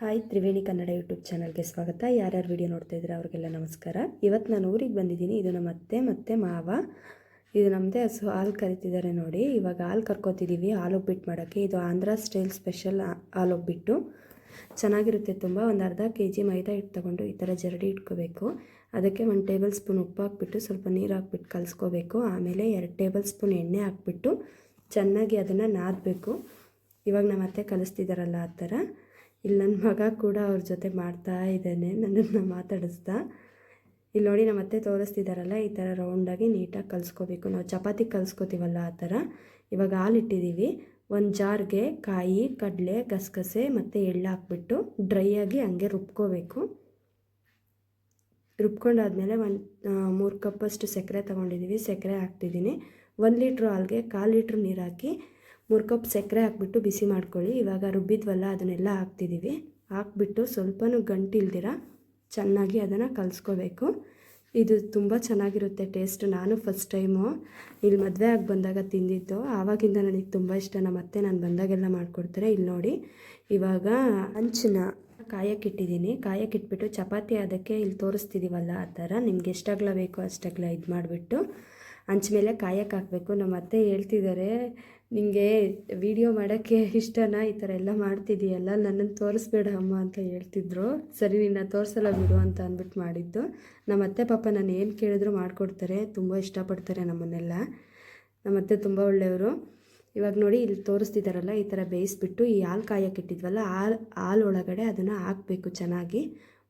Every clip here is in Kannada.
ಹಾಯ್ ತ್ರಿವೇಣಿ ಕನ್ನಡ ಯೂಟ್ಯೂಬ್ ಚಾನಲ್ಗೆ ಸ್ವಾಗತ. ಯಾರ್ಯಾರು ವಿಡಿಯೋ ನೋಡ್ತಾ ಇದ್ದೀರಾ ಅವ್ರಿಗೆಲ್ಲ ನಮಸ್ಕಾರ. ಇವತ್ತು ನಾನು ಊರಿಗೆ ಬಂದಿದ್ದೀನಿ. ಇದು ನಮ್ಮ ಅತ್ತೆ ಮತ್ತು ಮಾವ. ಇದು ನಮ್ಮದೇ ಹಸು, ಹಾಲು ಕರಿತಿದ್ದಾರೆ ನೋಡಿ. ಇವಾಗ ಹಾಲು ಕರ್ಕೋತಿದ್ದೀವಿ ಹಾಲು ಒಬ್ಬಿಟ್ಟು ಮಾಡೋಕ್ಕೆ. ಇದು ಆಂಧ್ರ ಸ್ಟೈಲ್ ಸ್ಪೆಷಲ್ ಹಾಲು ಒಬ್ಬಿಟ್ಟು ಚೆನ್ನಾಗಿರುತ್ತೆ ತುಂಬ. ಒಂದು ಅರ್ಧ ಕೆ ಜಿ ಮೈದಾ ಹಿಟ್ಟು ತೊಗೊಂಡು ಈ ಥರ ಜರಡಿ ಇಟ್ಕೋಬೇಕು. ಅದಕ್ಕೆ ಒಂದು ಟೇಬಲ್ ಸ್ಪೂನ್ ಉಪ್ಪು ಹಾಕ್ಬಿಟ್ಟು ಸ್ವಲ್ಪ ನೀರು ಹಾಕ್ಬಿಟ್ಟು ಕಲಿಸ್ಕೋಬೇಕು. ಆಮೇಲೆ ಎರಡು ಟೇಬಲ್ ಸ್ಪೂನ್ ಎಣ್ಣೆ ಹಾಕ್ಬಿಟ್ಟು ಚೆನ್ನಾಗಿ ಅದನ್ನು ನಾದಬೇಕು. ಇವಾಗ ನಮ್ಮ ಅತ್ತೆ ಕಲಿಸ್ತಿದ್ದಾರಲ್ಲ ಆ ಥರ. ಇಲ್ಲಿ ನನ್ನ ಮಗ ಕೂಡ ಅವ್ರ ಜೊತೆ ಮಾಡ್ತಾ ಇದ್ದಾನೆ, ನನ್ನನ್ನು ಮಾತಾಡಿಸ್ತಾ. ಇಲ್ಲಿ ನೋಡಿ ನಮ್ಮ ಅತ್ತೆ ತೋರಿಸ್ತಿದ್ದಾರಲ್ಲ ಈ ಥರ ರೌಂಡಾಗಿ ನೀಟಾಗಿ ಕಲಿಸ್ಕೋಬೇಕು. ನಾವು ಚಪಾತಿ ಕಲಿಸ್ಕೋತೀವಲ್ಲ ಆ ಥರ ಇವಾಗ ಹಾಲಿಟ್ಟಿದ್ದೀವಿ ಒಂದು ಜಾರ್ಗೆ ಕಾಯಿ, ಕಡಲೆ, ಗಸಗಸೆ ಮತ್ತು ಎಳ್ಳು ಹಾಕ್ಬಿಟ್ಟು ಡ್ರೈ ಆಗಿ ಹಂಗೆ ರುಬ್ಕೋಬೇಕು. ರುಬ್ಕೊಂಡಾದಮೇಲೆ ಒಂದು ಮೂರು ಕಪ್ಪಷ್ಟು ಸಕ್ಕರೆ ತೊಗೊಂಡಿದ್ದೀವಿ ಸಕ್ಕರೆ ಹಾಕ್ತಿದ್ದೀನಿ ಒಂದು ಲೀಟ್ರ್ ಹಾಲ್ಗೆ ಕಾಲು ಲೀಟ್ರ್ ನೀರು ಹಾಕಿ ಮೂರು ಕಪ್ ಸಕ್ಕರೆ ಹಾಕ್ಬಿಟ್ಟು ಬಿಸಿ ಮಾಡ್ಕೊಳ್ಳಿ. ಇವಾಗ ರುಬ್ಬಿದ್ವಲ್ಲ, ಅದನ್ನೆಲ್ಲ ಹಾಕ್ತಿದ್ದೀವಿ ಹಾಕ್ಬಿಟ್ಟು ಸ್ವಲ್ಪನೂ ಗಂಟಿಲ್ದಿರ ಚೆನ್ನಾಗಿ ಅದನ್ನು ಕಲಿಸ್ಕೋಬೇಕು. ಇದು ತುಂಬ ಚೆನ್ನಾಗಿರುತ್ತೆ ಟೇಸ್ಟ್. ನಾನು ಫಸ್ಟ್ ಟೈಮು ಇಲ್ಲಿ ಮದುವೆ ಆಗಿ ಬಂದಾಗ ತಿಂದಿದ್ದು. ಆವಾಗಿಂದ ನನಗೆ ತುಂಬ ಇಷ್ಟ. ನಮ್ಮ ಅತ್ತೆ ನಾನು ಬಂದಾಗೆಲ್ಲ ಮಾಡಿಕೊಡ್ತಾರೆ. ಇಲ್ಲಿ ನೋಡಿ, ಇವಾಗ ಹಂಚನ್ನ ಕಾಯಕ್ಕಿಟ್ಟಿದ್ದೀನಿ ಕಾಯಕ್ಕಿಟ್ಬಿಟ್ಟು ಚಪಾತಿ ಅದಕ್ಕೆ ಇಲ್ಲಿ ತೋರಿಸ್ತಿದ್ದೀವಲ್ಲ ಆ ಥರ. ನಿಮ್ಗೆ ಎಷ್ಟಾಗ್ಲ ಬೇಕೋ ಅಷ್ಟಾಗ್ಲ ಇದು ಮಾಡಿಬಿಟ್ಟು ಹಂಚ ಮೇಲೆ ಕಾಯಕ್ಕೆ ಹಾಕಬೇಕು. ನಮ್ಮ ಅತ್ತೆ ಹೇಳ್ತಿದ್ದಾರೆ ನಿಮಗೆ ವಿಡಿಯೋ ಮಾಡೋಕ್ಕೆ ಇಷ್ಟನಾ? ಈ ಥರ ಎಲ್ಲ ಮಾಡ್ತಿದ್ದೀಯಲ್ಲ, ನನ್ನನ್ನು ತೋರಿಸ್ಬೇಡ ಅಮ್ಮ ಅಂತ ಹೇಳ್ತಿದ್ರು. ಸರಿ, ನಿನ್ನ ತೋರಿಸಲ್ಲ ಬಿಡು ಅಂತ ಅಂದ್ಬಿಟ್ಟು ಮಾಡಿದ್ದು. ನಮ್ಮ ಅತ್ತೆ ಪಾಪ ನಾನು ಏನು ಕೇಳಿದ್ರು ಮಾಡಿಕೊಡ್ತಾರೆ, ತುಂಬ ಇಷ್ಟಪಡ್ತಾರೆ ನಮ್ಮನ್ನೆಲ್ಲ. ನಮ್ಮ ಅತ್ತೆ ತುಂಬ ಒಳ್ಳೆಯವರು. ಇವಾಗ ನೋಡಿ, ಇಲ್ಲಿ ತೋರಿಸ್ತಿದ್ದಾರಲ್ಲ ಈ ಥರ ಬೇಯಿಸ್ಬಿಟ್ಟು ಈ ಹಾಲು ಕಾಯಕ್ಕೆ ಇಟ್ಟಿದ್ವಲ್ಲ, ಹಾಲು ಹಾಲು ಒಳಗಡೆ ಅದನ್ನು ಹಾಕಬೇಕು ಚೆನ್ನಾಗಿ,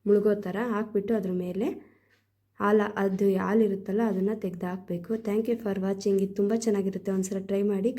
ಮುಳುಗೋ ಥರ ಹಾಕ್ಬಿಟ್ಟು ಅದ್ರ ಮೇಲೆ ಹಾಲು, ಅದು ಹಾಲು ಇರುತ್ತಲ್ಲ ಅದನ್ನು ತೆಗೆದು ಹಾಕಬೇಕು. ಥ್ಯಾಂಕ್ ಯು ಫಾರ್ ವಾಚಿಂಗ್ ಇದು ತುಂಬ ಚೆನ್ನಾಗಿರುತ್ತೆ. ಒಂದ್ಸಲ ಟ್ರೈ ಮಾಡಿ